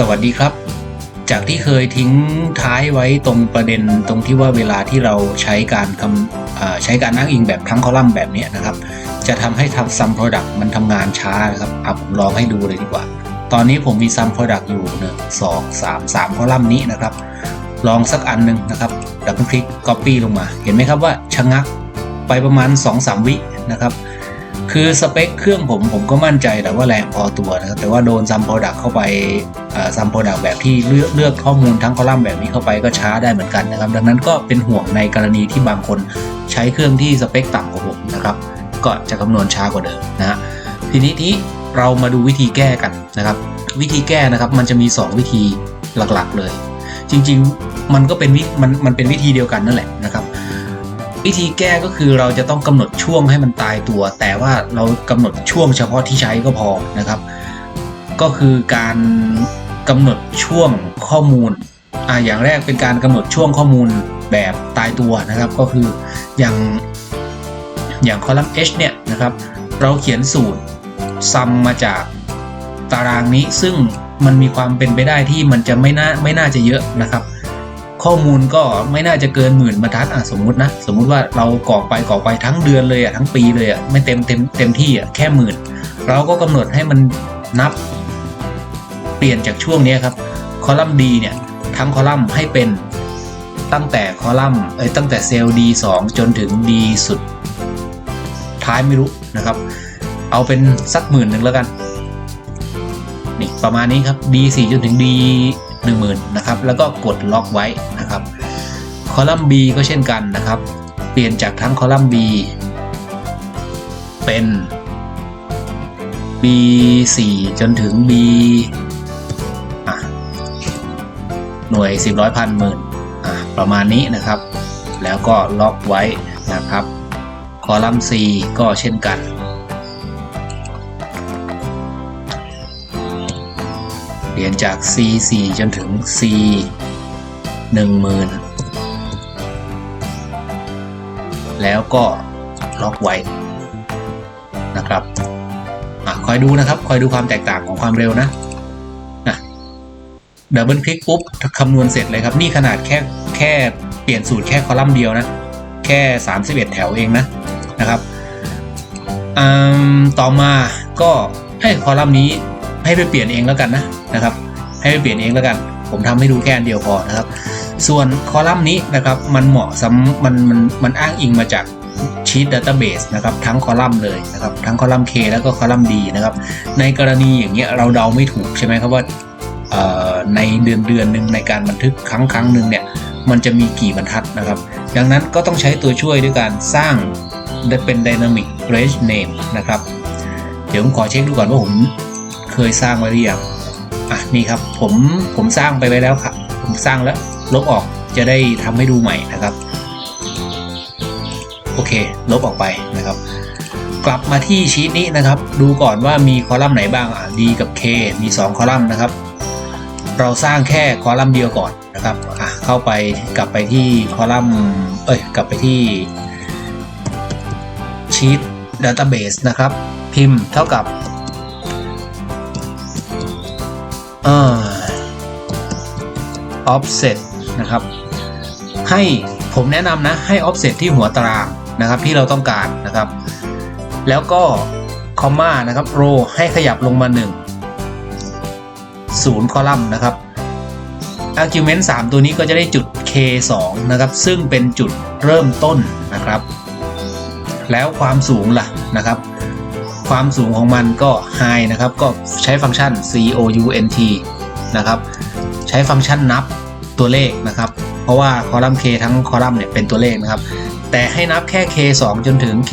สวัสดีครับ จากที่เคยทิ้งท้ายไว้ตรงประเด็นตรงที่ว่าเวลาที่เราใช้การคำใช้การอ้างอิงแบบทั้งคอลัมน์แบบนี้นะครับ จะทำให้ทำซัมโปรดักต์มันทำงานช้านะครับอะผมลองให้ดูเลยดีกว่า ตอนนี้ผมมีซัมโปรดักต์อยู่หนึ่งสองสามสามคอลัมน์นี้นะครับ ลองสักอันหนึ่งนะครับดับเบิลคลิก Copy ลงมา เห็นไหมครับว่าชะงักไปประมาณ 2-3 วินะครับ คือสเปคเครื่องผมผมก็มั่นใจแต่ว่าแรงพอตัวนะครับแต่ว่าโดนซัมโปรดักเข้าไปซัมโปรดักแบบที่เลือกเลือกข้อมูลทั้งคอลัมน์แบบนี้เข้าไปก็ช้าได้เหมือนกันนะครับ ดังนั้นก็เป็นห่วงในกรณีที่บางคนใช้เครื่องที่สเปคต่ำกว่าผมนะครับ ก็จะคำนวณช้ากว่าเดิมนะฮะทีนี้ที่เรามาดูวิธีแก้กันนะครับ วิธีแก้นะครับมันจะมี 2 วิธีหลักๆเลย จริงๆมันก็เป็นวิมันมันเป็นวิธีเดียวกันนั่นแหละนะครับ วิธีแก้ก็คือเราจะต้องกำหนดช่วงให้มันตายตัว แต่ว่าเรากำหนดช่วงเฉพาะที่ใช้ก็พอนะครับ ก็คือการกำหนดช่วงข้อมูลอ่าอย่างแรกเป็นการกำหนดช่วงข้อมูลแบบตายตัวนะครับ ก็คืออย่างอย่างคอลัมน์ H เนี่ยนะครับ เราเขียนสูตรซัมมาจากตารางนี้ซึ่งมันมีความเป็นไปได้ที่มันจะไม่น่าไม่น่าจะเยอะนะครับ ข้อมูลก็ไม่น่าจะเกินหมื่นบรรทัดอะสมมุตินะสมมุติว่าเรากรอกไปกรอกไปทั้งเดือนเลยอะทั้งปีเลยอะไม่เต็มเต็มเต็มที่อะแค่หมื่นเราก็กำหนดให้มันนับ เปลี่ยนจากช่วงนี้ครับคอลัมน์ D เนี่ยทั้งคอลัมน์ให้เป็นตั้งแต่คอลัมน์เอ้ยตั้งแต่เซลล์ D2 จนถึง D สุด ท้ายไม่รู้นะครับ เอาเป็นสักหมื่นหนึ่งแล้วกันนี่ประมาณนี้ครับ D4 จนถึง D 10,000นะครับแล้วก็กดล็อกไว้นะครับคอลัมน์ B ก็เช่นกันนะครับ เปลี่ยนจากทั้งคอลัมน์ B เป็น B4 จนถึง B หน่วย 10ร้อยพันหมื่นประมาณนี้นะครับ แล้วก็ล็อกไว้นะครับ คอลัมน์ C ก็เช่นกัน เปลี่ยนจาก C 4 จนถึง C 10,000 แล้วก็ล็อกไว้นะครับอะคอยดูนะครับ คอยดูความแตกต่างของความเร็วนะนะดับเบิลคลิกปุ๊บคำนวณเสร็จเลยครับ นี่ขนาดแค่แค่เปลี่ยนสูตรแค่คอลัมน์เดียวนะ แค่ 31 แถวเองนะนะครับอืมต่อมาก็ให้คอลัมน์นี้ ให้ไปเปลี่ยนเองแล้วกันนะนะครับ ให้ไปเปลี่ยนเองแล้วกัน ผมทำให้ดูแค่อันเดียวพอนะครับ ส่วนคอลัมน์นี้นะครับมันเหมาะสำมันมันมันอ้างอิงมาจากชีตดัตเตอร์เบสนะครับทั้งคอลัมน์เลยนะครับทั้งคอลัมน์ K แล้วก็คอลัมน์ D นะครับในกรณีอย่างเงี้ยเราเดาไม่ถูกใช่ไหมครับว่าในเดือนเดือนหนึ่งในการบันทึกครั้งครั้งหนึ่งเนี่ยมันจะมีกี่บรรทัดนะครับ ดังนั้นก็ต้องใช้ตัวช่วยด้วยการสร้างเป็น Dynamic Range Name นะครับ เดี๋ยวผมขอเช็คดูก่อนว่าผม เคยสร้างไว้หรือยังอะนี่ครับผมผมสร้างไปไว้แล้วครับ ผมสร้างแล้วลบออกจะได้ทำให้ดูใหม่นะครับ โอเค ลบออกไปนะครับ กลับมาที่ชีตนี้นะครับ ดูก่อนว่ามีคอลัมน์ไหนบ้างอะ D กับ K มี 2 คอลัมน์นะครับ เราสร้างแค่คอลัมน์เดียวก่อนนะครับอะเข้าไปกลับไปที่คอลัมน์เอ้ยกลับไปที่ชีต Database นะครับ พิมพ์เท่ากับ เอ่อ offset นะครับ ให้ผมแนะนำนะ ให้ offset ที่หัวตารางนะครับที่เราต้องการนะครับ แล้วก็คอมมานะครับ row ให้ขยับลงมา1ศูนย์คอลัมน์นะครับ argument 3 ตัวนี้ก็จะได้จุด k 2นะครับ ซึ่งเป็นจุดเริ่มต้นนะครับ แล้วความสูงล่ะนะครับ ความสูงของมันก็ high นะครับ ก็ใช้ฟังก์ชัน count นะครับ ใช้ฟังก์ชันนับตัวเลขนะครับ เพราะว่าคอลัมน์ k ทั้งคอลัมน์เนี่ยเป็นตัวเลขนะครับ แต่ให้นับแค่ k 2 จนถึง k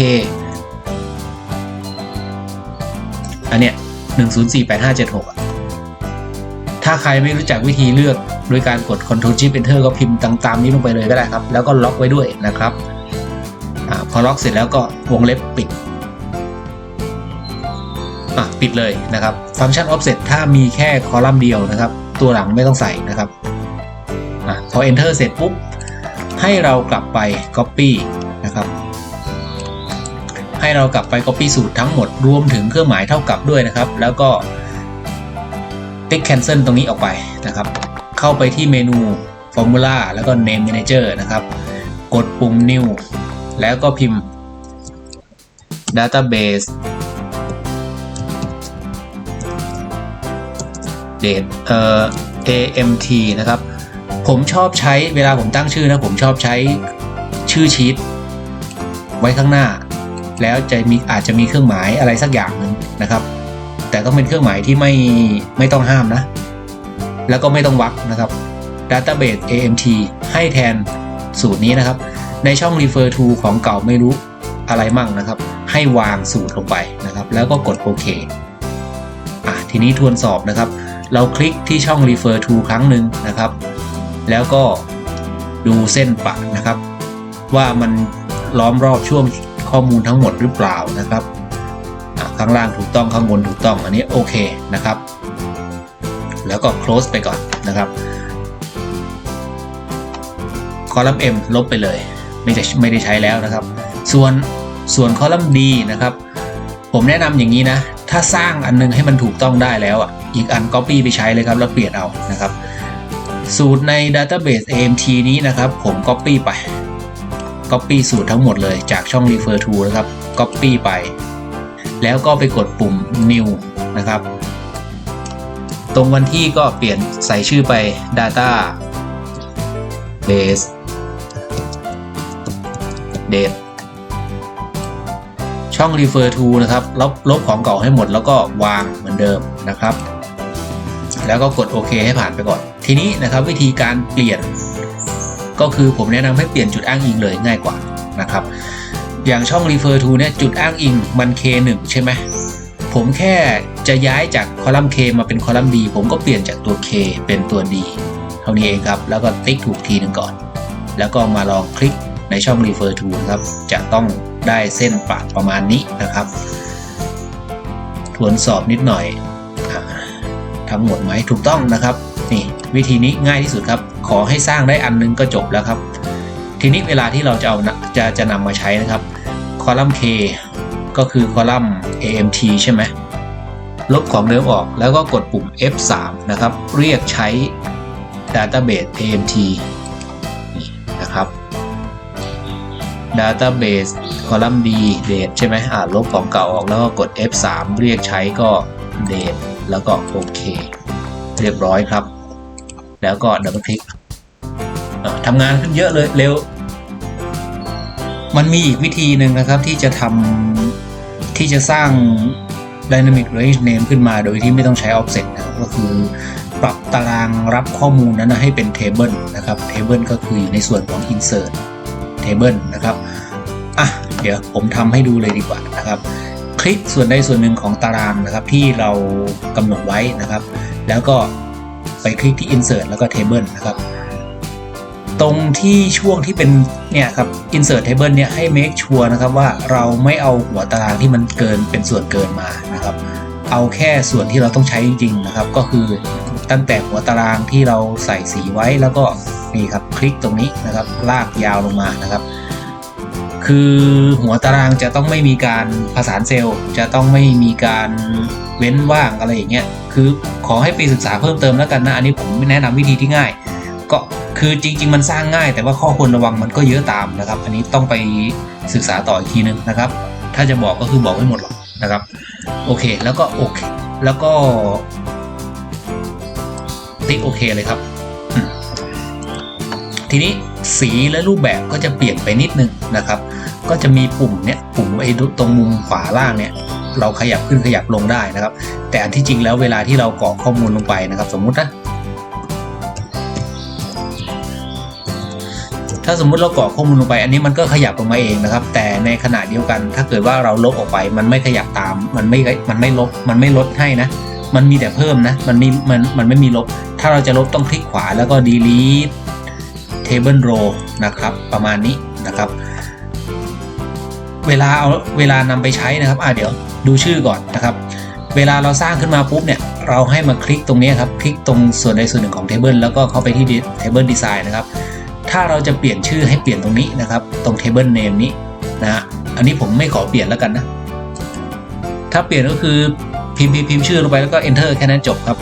อันเนี้ย104856 ถ้าใครไม่รู้จักวิธีเลือกโดยการกด Ctrl Shift Enter ก็พิมพ์ตามๆนี้ลงไปเลยก็ได้ครับ แล้วก็ล็อกไว้ด้วยนะครับอพอล็อกเสร็จแล้วก็วงเล็บปิด อะปิดเลยนะครับฟังก์ชัน offset ถ้ามีแค่คอลัมน์เดียวนะครับ ตัวหลังไม่ต้องใส่นะครับอะพอ enter เสร็จปุ๊บ ให้เรากลับไป copy นะครับ ให้เรากลับไป copy สูตรทั้งหมดรวมถึงเครื่องหมายเท่ากับด้วยนะครับ แล้วก็ติ๊ก cancel ตรงนี้ออกไปนะครับ เข้าไปที่เมนู formula แล้วก็ name manager นะครับ กดปุ่ม new แล้วก็พิมพ์ database date เอ่อ amt นะครับ ผมชอบใช้เวลาผมตั้งชื่อนะผมชอบใช้ชื่อชีตไว้ข้างหน้า แล้วจะมีอาจจะมีเครื่องหมายอะไรสักอย่างหนึ่งนะครับ แต่ต้องเป็นเครื่องหมายที่ไม่ไม่ต้องห้ามนะ แล้วก็ไม่ต้องวักนะครับ database amt ให้แทนสูตรนี้นะครับ ในช่อง refer to ของเก่าไม่รู้อะไรมั่งนะครับ ให้วางสูตรลงไปนะครับ แล้วก็กดโอเคอะทีนี้ทวนสอบนะครับ เราคลิกที่ช่อง refer to ครั้งหนึ่งนะครับ แล้วก็ดูเส้นปะนะครับ ว่ามันล้อมรอบช่วงข้อมูลทั้งหมดหรือเปล่านะครับข้างล่างถูกต้องข้างบนถูกต้องอันนี้โอเคนะครับ แล้วก็ close ไปก่อนนะครับคอลัมน์ M ลบไปเลย ไม่ได้ไม่ได้ใช้แล้วนะครับ ส่วนส่วนคอลัมน์ D นะครับ ผมแนะนำอย่างนี้นะ ถ้าสร้างอันนึงให้มันถูกต้องได้แล้วอะ อีกอัน Copy ไปใช้เลยครับ แล้วเปลี่ยนเอานะครับ สูตรใน Database AMT นี้นะครับ ผม Copy ไป Copy สูตรทั้งหมดเลยจากช่อง Refer to นะครับ Copy ไป แล้วก็ไปกดปุ่ม New นะครับ ตรงวันที่ก็เปลี่ยนใส่ชื่อไป Data Base Date ช่อง refer to นะครับลบลบของเก่าให้หมดแล้วก็วางเหมือนเดิมนะครับ แล้วก็กดโอเคให้ผ่านไปก่อน ทีนี้นะครับวิธีการเปลี่ยน ก็คือผมแนะนำให้เปลี่ยนจุดอ้างอิงเลยง่ายกว่านะครับอย่างช่อง refer to เนี่ยจุดอ้างอิงมัน k1 ใช่ไหมผมแค่จะย้ายจากคอลัมน์ k มาเป็นคอลัมน์ d ผมก็เปลี่ยนจากตัว k เป็นตัว d เท่านี้เองครับ แล้วก็ติ๊กถูกทีหนึ่งก่อน แล้วก็มาลองคลิกในช่อง refer to นะครับ จะต้องได้เส้นปะประมาณนี้นะครับ ทวนสอบนิดหน่อย ทั้งหมดไหมถูกต้องนะครับนี่วิธีนี้ง่ายที่สุดครับ ขอให้สร้างได้อันนึงก็จบแล้วครับ ทีนี้เวลาที่เราจะเอาจะจะนำมาใช้นะครับคอลัมน์ K ก็คือคอลัมน์ AMT ใช่ไหมลบของเดิมออกแล้วก็กดปุ่ม F3 นะครับ เรียกใช้ Database AMT นี่นะครับ Database คอลัมน์ D date ใช่ไหมอ่าลบของเก่าออกแล้วก็กด F3 เรียกใช้ก็ date แล้วก็โอเค เรียบร้อยครับ แล้วก็ดับเบิลคลิกทำงานขึ้นเยอะเลยเร็ว มันมีอีกวิธีหนึ่งนะครับที่จะทำที่จะสร้าง Dynamic Range Name ขึ้นมาโดยที่ไม่ต้องใช้ Offset นะก็คือปรับตารางรับข้อมูลนั้นนะให้เป็น Table นะครับ Table ก็คืออยู่ในส่วนของ Insert Table นะครับ อะ เดี๋ยวผมทำให้ดูเลยดีกว่านะครับ คลิกส่วนใดส่วนหนึ่งของตารางนะครับที่เรากำหนดไว้นะครับ แล้วก็ไปคลิกที่ Insert แล้วก็ Table นะครับ ตรงที่ช่วงที่เป็นเนี่ยครับ insert table เนี่ยให้ make sure นะครับว่าเราไม่เอาหัวตารางที่มันเกินเป็นส่วนเกินมานะครับ เอาแค่ส่วนที่เราต้องใช้จริงๆนะครับ ก็คือตั้งแต่หัวตารางที่เราใส่สีไว้แล้วก็นี่ครับคลิกตรงนี้นะครับ ลากยาวลงมานะครับ คือหัวตารางจะต้องไม่มีการผสานเซลล์ จะต้องไม่มีการเว้นว่างอะไรอย่างเงี้ย คือขอให้ไปศึกษาเพิ่มเติมแล้วกันนะ อันนี้ผมไม่แนะนำวิธีที่ง่าย ก็คือจริง ๆ มันสร้างง่าย แต่ว่าข้อควรระวังมันก็เยอะตามนะครับ อันนี้ต้องไปศึกษาต่ออีกทีนึงนะครับ ถ้าจะบอกก็คือบอกให้หมดหรอกนะครับ โอเค แล้วก็โอเค แล้วก็ติ๊กโอเคเลยครับ ทีนี้ สีและรูปแบบก็จะเปลี่ยนไปนิดนึงนะครับ ก็จะมีปุ่มเนี่ยปุ่มไอ้ตรงมุมขวาล่างเนี่ยเราขยับขึ้นขยับลงได้นะครับ แต่อันที่จริงแล้วเวลาที่เรากรอกข้อมูลลงไปนะครับ สมมุตินะถ้าสมมุติเรากรอกข้อมูลลงไป อันนี้มันก็ขยับลงมาเองนะครับ แต่ในขณะเดียวกัน ถ้าเกิดว่าเราลบออกไป มันไม่ขยับตาม มันไม่ มันไม่ลบ มันไม่ลดให้นะ มันมีแต่เพิ่มนะ มันมีมัน มันไม่มีลบ ถ้าเราจะลบต้องคลิกขวาแล้วก็ delete table row นะครับ ประมาณนี้นะครับ เวลาเอาเวลานำไปใช้นะครับอ่าเดี๋ยวดูชื่อก่อนนะครับ เวลาเราสร้างขึ้นมาปุ๊บเนี่ย เราให้มาคลิกตรงนี้ครับ คลิกตรงส่วนใดส่วนหนึ่งของ table แล้วก็เข้าไปที่ table design นะครับ ถ้าเราจะเปลี่ยนชื่อให้เปลี่ยนตรงนี้นะครับ ตรง table name นี้นะฮะอันนี้ผมไม่ขอเปลี่ยนแล้วกันนะ ถ้าเปลี่ยนก็คือพิมพ์พิมพ์พิมพ์ชื่อลงไปแล้วก็ enter แค่นั้นจบครับ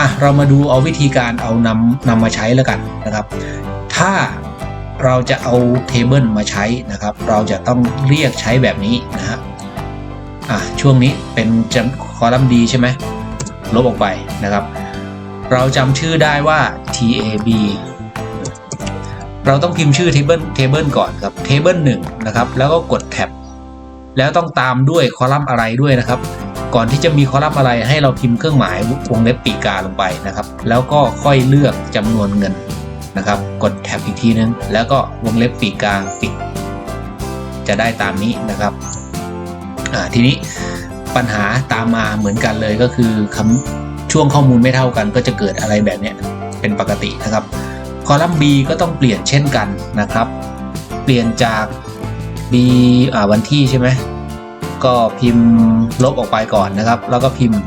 อะเรามาดูเอาวิธีการเอานำนำมาใช้แล้วกันนะครับ ถ้าเราจะเอาเทเบิลมาใช้นะครับ เราจะต้องเรียกใช้แบบนี้นะฮะอะช่วงนี้เป็นจำคอลัมน์ D ใช่ไหมลบออกไปนะครับ เราจำชื่อได้ว่า tab เราต้องพิมพ์ชื่อ table table ก่อนครับ table 1นะครับ แล้วก็กด tab แล้วต้องตามด้วยคอลัมน์อะไรด้วยนะครับ ก่อนที่จะมีคอลัมน์อะไรให้เราพิมพ์เครื่องหมายวงเล็บปีกาลงไปนะครับ แล้วก็ค่อยเลือกจำนวนเงิน นะครับ กดแท็บอีกทีนึง แล้วก็วงเล็บปีกลางปิด จะได้ตามนี้นะครับทีนี้ปัญหาตามมาเหมือนกันเลยก็คือคำช่วงข้อมูลไม่เท่ากัน ก็จะเกิดอะไรแบบนี้เป็นปกตินะครับ คอลัมน์ B ก็ต้องเปลี่ยนเช่นกันนะครับ เปลี่ยนจาก B าวันที่ใช่ไหมก็พิมพ์ลบออกไปก่อนนะครับ แล้วก็พิมพ์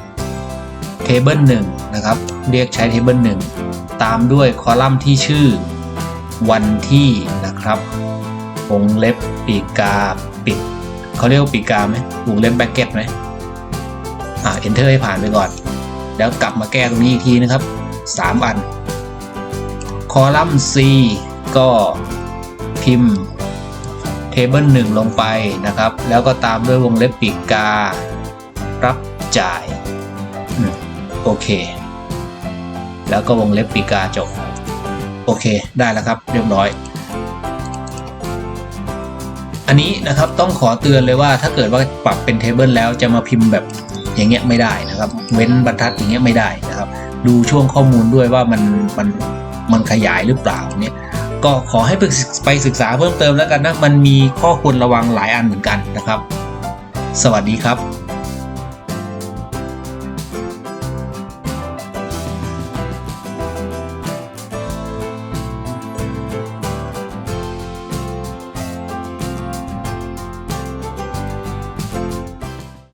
table 1นะครับ เรียกใช้ table 1 ตามด้วยคอลัมน์ที่ชื่อ วันที่นะครับวงเล็บปีกาปิดเขาเรียกปีกาไหมวงเล็บแบ็กเก็ตไหมอ่า enter ให้ผ่านไปก่อน แล้วกลับมาแก้ตรงนี้อีกทีนะครับ 3 อัน คอลัมน์ C ก็พิมพ์ Table 1ลงไปนะครับ แล้วก็ตามด้วยวงเล็บปีกการับจ่าย โอเค แล้วก็วงเล็บปีกาจบ โอเคได้แล้วครับเรียบร้อย อันนี้นะครับต้องขอเตือนเลยว่าถ้าเกิดว่าปรับเป็นเทเบิลแล้วจะมาพิมพ์แบบอย่างเงี้ยไม่ได้นะครับ เว้นบรรทัดอย่างเงี้ยไม่ได้นะครับ ดูช่วงข้อมูลด้วยว่ามันมันมันขยายหรือเปล่าเนี่ยก็ขอให้ไปศึกไปศึกษาเพิ่มเติมแล้วกันนะ มันมีข้อควรระวังหลายอันเหมือนกันนะครับ สวัสดีครับ